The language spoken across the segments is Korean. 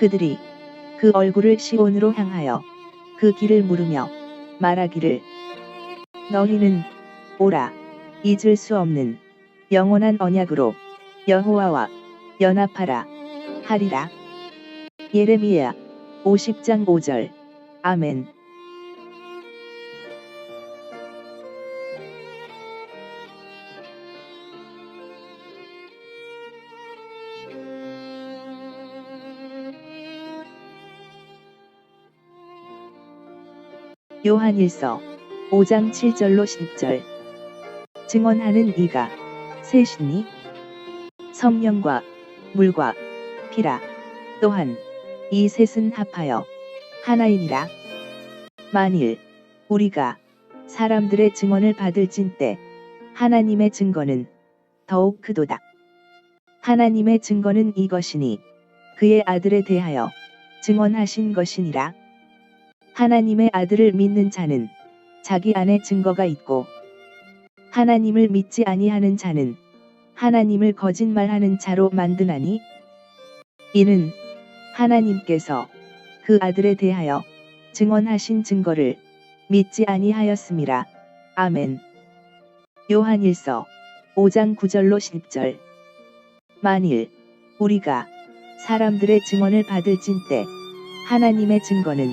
그들이 그 얼굴을 시온으로 향하여 그 길을 물으며 말하기를 너희는 오라 잊을 수 없는 영원한 언약으로 여호와와 연합하라 하리라. 예레미야 50장 5절. 아멘 요한일서 5장 7절로 10절. 증언하는 이가 셋이니 성령과 물과 피라. 또한 이 셋은 합하여 하나이니라. 만일 우리가 사람들의 증언을 받을진 때 하나님의 증거는 더욱 크도다. 하나님의 증거는 이것이니 그의 아들에 대하여 증언하신 것이니라 하나님의 아들을 믿는 자는 자기 안에 증거가 있고 하나님을 믿지 아니하는 자는 하나님을 거짓말하는 자로 만드나니 이는 하나님께서 그 아들에 대하여 증언하신 증거를 믿지 아니하였음이라. 아멘. 요한일서 5장 9절로 10절 만일 우리가 사람들의 증언을 받을진 때 하나님의 증거는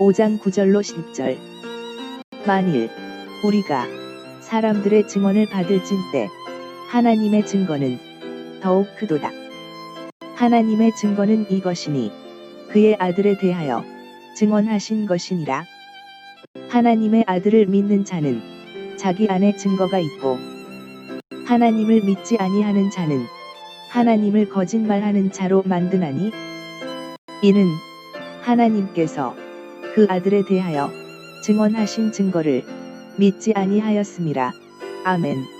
5장 9절로 10절 만일 우리가 사람들의 증언을 받을진 때 하나님의 증거는 더욱 크도다. 하나님의 증거는 이것이니 그의 아들에 대하여 증언하신 것이니라. 하나님의 아들을 믿는 자는 자기 안에 증거가 있고 하나님을 믿지 아니하는 자는 하나님을 거짓말하는 자로 만드나니 이는 하나님께서 그 아들에 대하여 증언하신 증거를 믿지 아니하였음이라. 아멘.